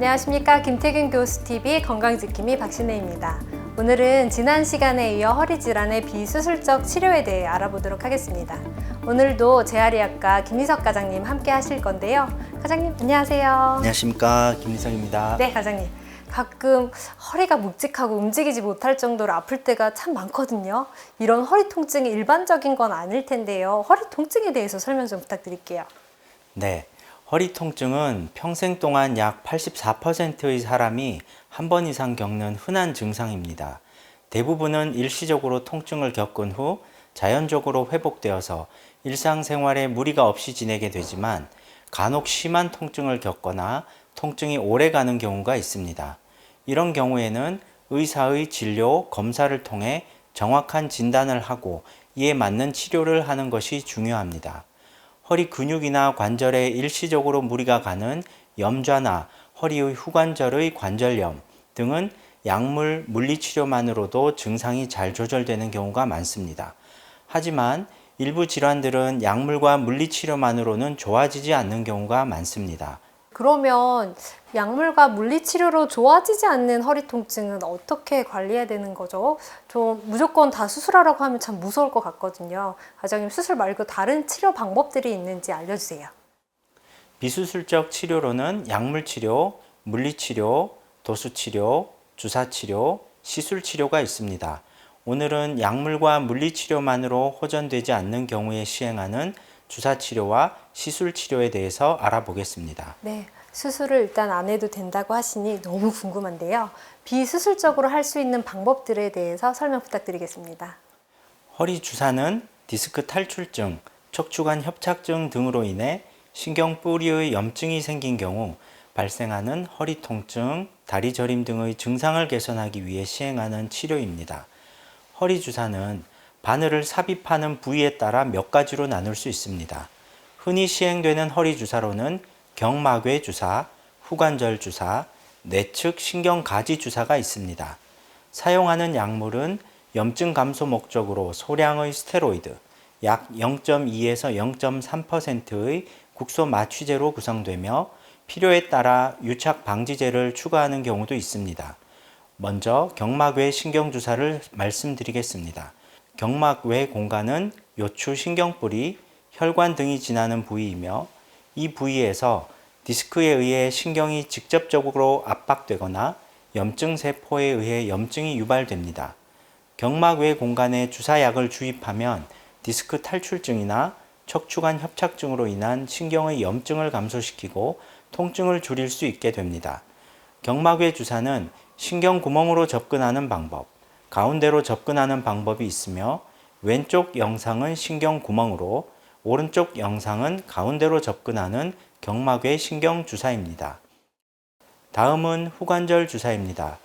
안녕하십니까 김태균 교수TV 건강지킴이 박신혜입니다. 오늘은 지난 시간에 이어 허리 질환의 비수술적 치료에 대해 알아보도록 하겠습니다. 오늘도 재활의학과 김희석 과장님 함께 하실 건데요. 과장님 안녕하세요. 안녕하십니까 김리성입니다. 네, 과장님. 가끔 허리가 묵직하고 움직이지 못할 정도로 아플 때가 참 많거든요. 이런 허리 통증이 일반적인 건 아닐 텐데요. 허리 통증에 대해서 설명 좀 부탁드릴게요. 네, 허리 통증은 평생 동안 약 84%의 사람이 한 번 이상 겪는 흔한 증상입니다. 대부분은 일시적으로 통증을 겪은 후 자연적으로 회복되어서 일상생활에 무리가 없이 지내게 되지만 간혹 심한 통증을 겪거나 통증이 오래 가는 경우가 있습니다. 이런 경우에는 의사의 진료, 검사를 통해 정확한 진단을 하고 이에 맞는 치료를 하는 것이 중요합니다. 허리 근육이나 관절에 일시적으로 무리가 가는 염좌나 허리의 후관절의 관절염 등은 약물, 물리치료만으로도 증상이 잘 조절되는 경우가 많습니다. 하지만 일부 질환들은 약물과 물리치료만으로는 좋아지지 않는 경우가 많습니다. 그러면 약물과 물리치료로 좋아지지 않는 허리 통증은 어떻게 관리해야 되는 거죠? 좀 무조건 다 수술하라고 하면 참 무서울 것 같거든요. 과장님 수술 말고 다른 치료 방법들이 있는지 알려주세요. 비수술적 치료로는 약물 치료, 물리 치료, 도수 치료, 주사 치료, 시술 치료가 있습니다. 오늘은 약물과 물리 치료만으로 호전되지 않는 경우에 시행하는 주사 치료와 시술 치료에 대해서 알아보겠습니다. 네, 수술을 일단 안 해도 된다고 하시니 너무 궁금한데요. 비수술적으로 할 수 있는 방법들에 대해서 설명 부탁드리겠습니다. 허리 주사는 디스크 탈출증, 척추관 협착증 등으로 인해 신경 뿌리의 염증이 생긴 경우 발생하는 허리 통증, 다리 저림 등의 증상을 개선하기 위해 시행하는 치료입니다. 허리 주사는 바늘을 삽입하는 부위에 따라 몇 가지로 나눌 수 있습니다. 흔히 시행되는 허리 주사로는 경막외 주사, 후관절 주사, 내측 신경 가지 주사가 있습니다. 사용하는 약물은 염증 감소 목적으로 소량의 스테로이드, 약 0.2에서 0.3%의 국소 마취제로 구성되며 필요에 따라 유착 방지제를 추가하는 경우도 있습니다. 먼저 경막외 신경 주사를 말씀드리겠습니다. 경막 외 공간은 요추 신경뿌리, 혈관 등이 지나는 부위이며 이 부위에서 디스크에 의해 신경이 직접적으로 압박되거나 염증 세포에 의해 염증이 유발됩니다. 경막 외 공간에 주사약을 주입하면 디스크 탈출증이나 척추관 협착증으로 인한 신경의 염증을 감소시키고 통증을 줄일 수 있게 됩니다. 경막외 주사는 신경 구멍으로 접근하는 방법, 가운데로 접근하는 방법이 있으며 왼쪽 영상은 신경 구멍으로 오른쪽 영상은 가운데로 접근하는 경막외 신경 주사입니다. 다음은 후관절 주사입니다.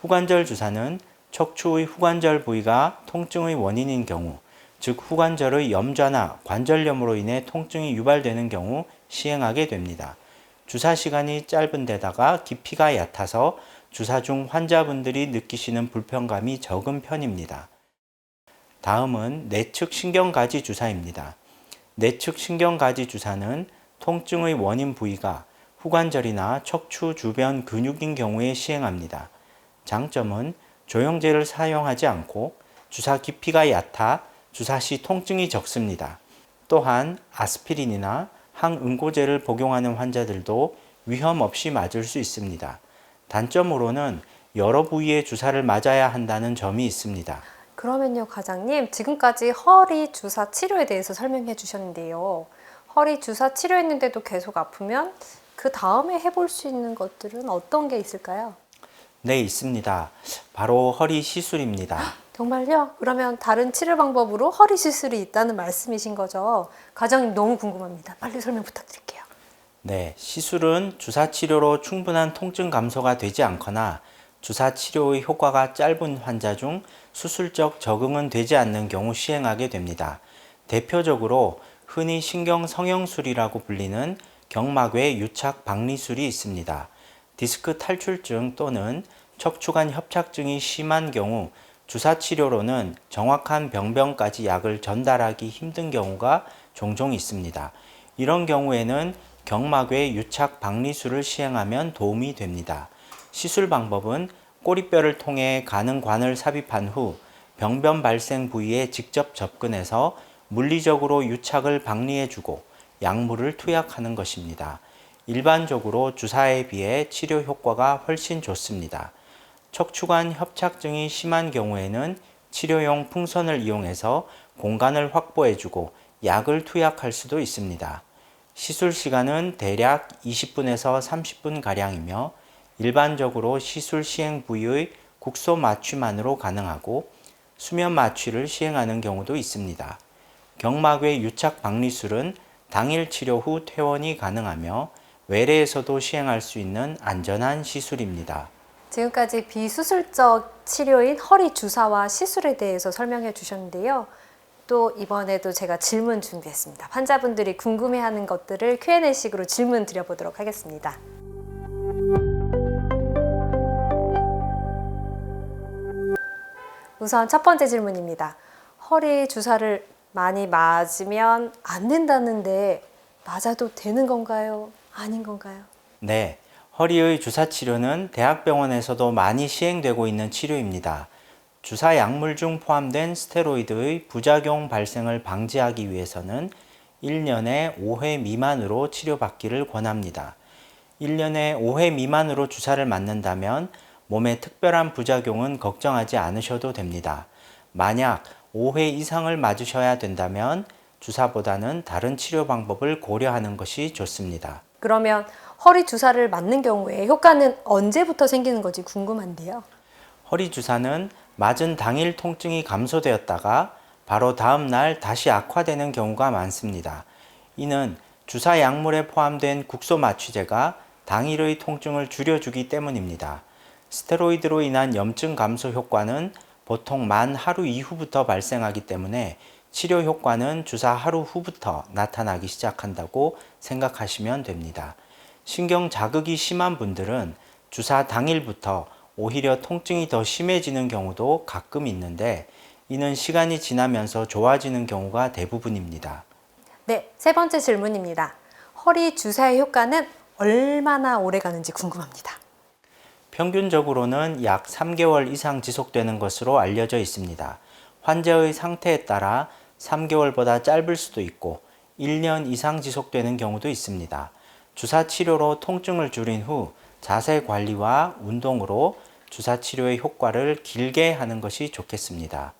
후관절 주사는 척추의 후관절 부위가 통증의 원인인 경우, 즉 후관절의 염좌나 관절염으로 인해 통증이 유발되는 경우 시행하게 됩니다. 주사 시간이 짧은 데다가 깊이가 얕아서 주사 중 환자분들이 느끼시는 불편감이 적은 편입니다. 다음은 내측 신경가지 주사입니다. 내측 신경가지 주사는 통증의 원인 부위가 후관절이나 척추 주변 근육인 경우에 시행합니다. 장점은 조영제를 사용하지 않고 주사 깊이가 얕아 주사 시 통증이 적습니다. 또한 아스피린이나 항응고제를 복용하는 환자들도 위험 없이 맞을 수 있습니다. 단점으로는 여러 부위에 주사를 맞아야 한다는 점이 있습니다. 그러면요, 과장님. 지금까지 허리 주사 치료에 대해서 설명해 주셨는데요. 허리 주사 치료했는데도 계속 아프면 그 다음에 해볼 수 있는 것들은 어떤 게 있을까요? 네, 있습니다. 바로 허리 시술입니다. 정말요? 그러면 다른 치료 방법으로 허리 시술이 있다는 말씀이신 거죠? 과장님 너무 궁금합니다. 빨리 설명 부탁드릴게요. 네, 시술은 주사 치료로 충분한 통증 감소가 되지 않거나 주사 치료의 효과가 짧은 환자 중 수술적 적응은 되지 않는 경우 시행하게 됩니다. 대표적으로 흔히 신경 성형술이라고 불리는 경막외 유착 박리술이 있습니다. 디스크 탈출증 또는 척추관 협착증이 심한 경우 주사 치료로는 정확한 병변까지 약을 전달하기 힘든 경우가 종종 있습니다. 이런 경우에는 경막외 유착 박리술을 시행하면 도움이 됩니다. 시술 방법은 꼬리뼈를 통해 가는 관을 삽입한 후 병변 발생 부위에 직접 접근해서 물리적으로 유착을 박리해주고 약물을 투약하는 것입니다. 일반적으로 주사에 비해 치료 효과가 훨씬 좋습니다. 척추관 협착증이 심한 경우에는 치료용 풍선을 이용해서 공간을 확보해주고 약을 투약할 수도 있습니다. 시술 시간은 대략 20분에서 30분 가량이며 일반적으로 시술 시행 부위의 국소 마취만으로 가능하고 수면 마취를 시행하는 경우도 있습니다. 경막외 유착 박리술은 당일 치료 후 퇴원이 가능하며 외래에서도 시행할 수 있는 안전한 시술입니다. 지금까지 비수술적 치료인 허리 주사와 시술에 대해서 설명해 주셨는데요. 또 이번에도 제가 질문 준비했습니다. 환자분들이 궁금해하는 것들을 Q&A식으로 질문 드려보도록 하겠습니다. 우선 첫 번째 질문입니다. 허리 주사를 많이 맞으면 안 된다는데 맞아도 되는 건가요? 아닌 건가요? 네, 허리의 주사 치료는 대학병원에서도 많이 시행되고 있는 치료입니다. 주사 약물 중 포함된 스테로이드의 부작용 발생을 방지하기 위해서는 1년에 5회 미만으로 치료받기를 권합니다. 1년에 5회 미만으로 주사를 맞는다면 몸에 특별한 부작용은 걱정하지 않으셔도 됩니다. 만약 5회 이상을 맞으셔야 된다면 주사보다는 다른 치료 방법을 고려하는 것이 좋습니다. 그러면 허리 주사를 맞는 경우에 효과는 언제부터 생기는 건지 궁금한데요. 허리 주사는 맞은 당일 통증이 감소되었다가 바로 다음 날 다시 악화되는 경우가 많습니다. 이는 주사 약물에 포함된 국소 마취제가 당일의 통증을 줄여주기 때문입니다. 스테로이드로 인한 염증 감소 효과는 보통 만 하루 이후부터 발생하기 때문에 치료 효과는 주사 하루 후부터 나타나기 시작한다고 생각하시면 됩니다. 신경 자극이 심한 분들은 주사 당일부터 오히려 통증이 더 심해지는 경우도 가끔 있는데 이는 시간이 지나면서 좋아지는 경우가 대부분입니다. 네, 세 번째 질문입니다. 허리 주사의 효과는 얼마나 오래 가는지 궁금합니다. 평균적으로는 약 3개월 이상 지속되는 것으로 알려져 있습니다. 환자의 상태에 따라 3개월보다 짧을 수도 있고 1년 이상 지속되는 경우도 있습니다. 주사 치료로 통증을 줄인 후 자세 관리와 운동으로 주사 치료의 효과를 길게 하는 것이 좋겠습니다.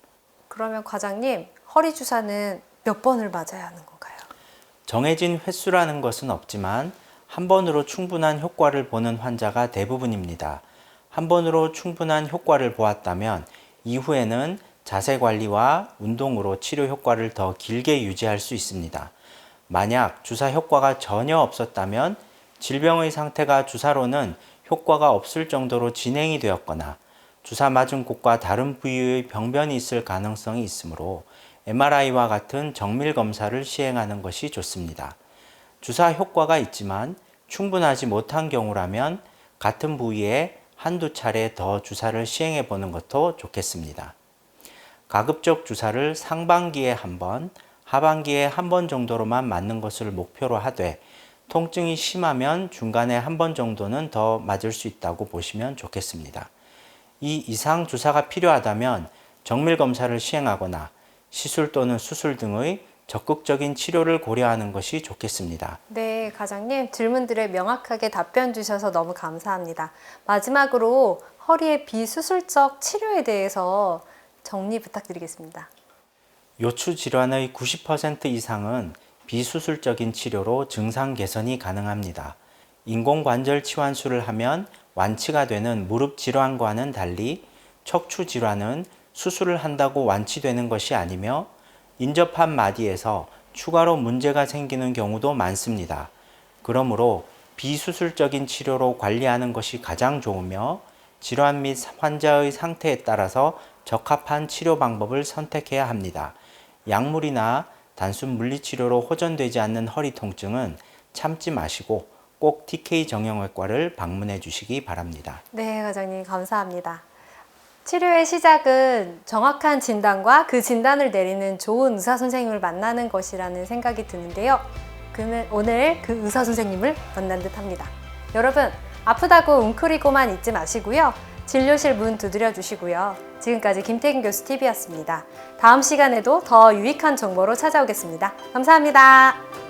그러면 과장님, 허리 주사는 몇 번을 맞아야 하는 건가요? 정해진 횟수라는 것은 없지만 한 번으로 충분한 효과를 보는 환자가 대부분입니다. 한 번으로 충분한 효과를 보았다면 이후에는 자세 관리와 운동으로 치료 효과를 더 길게 유지할 수 있습니다. 만약 주사 효과가 전혀 없었다면 질병의 상태가 주사로는 효과가 없을 정도로 진행이 되었거나 주사 맞은 곳과 다른 부위의 병변이 있을 가능성이 있으므로 MRI와 같은 정밀 검사를 시행하는 것이 좋습니다. 주사 효과가 있지만 충분하지 못한 경우라면 같은 부위에 한두 차례 더 주사를 시행해 보는 것도 좋겠습니다. 가급적 주사를 상반기에 한 번, 하반기에 한 번 정도로만 맞는 것을 목표로 하되 통증이 심하면 중간에 한 번 정도는 더 맞을 수 있다고 보시면 좋겠습니다. 이 이상 주사가 필요하다면 정밀 검사를 시행하거나 시술 또는 수술 등의 적극적인 치료를 고려하는 것이 좋겠습니다. 네, 과장님 질문들에 명확하게 답변 주셔서 너무 감사합니다. 마지막으로 허리의 비수술적 치료에 대해서 정리 부탁드리겠습니다. 요추 질환의 90% 이상은 비수술적인 치료로 증상 개선이 가능합니다. 인공관절 치환술을 하면 완치가 되는 무릎 질환과는 달리 척추 질환은 수술을 한다고 완치되는 것이 아니며 인접한 마디에서 추가로 문제가 생기는 경우도 많습니다. 그러므로 비수술적인 치료로 관리하는 것이 가장 좋으며 질환 및 환자의 상태에 따라서 적합한 치료 방법을 선택해야 합니다. 약물이나 단순 물리치료로 호전되지 않는 허리 통증은 참지 마시고 꼭 TK 정형외과를 방문해 주시기 바랍니다. 네, 과장님 감사합니다. 치료의 시작은 정확한 진단과 그 진단을 내리는 좋은 의사 선생님을 만나는 것이라는 생각이 드는데요. 오늘 그 의사 선생님을 만난 듯 합니다. 여러분, 아프다고 웅크리고만 있지 마시고요. 진료실 문 두드려 주시고요. 지금까지 김태균 교수 TV였습니다. 다음 시간에도 더 유익한 정보로 찾아오겠습니다. 감사합니다.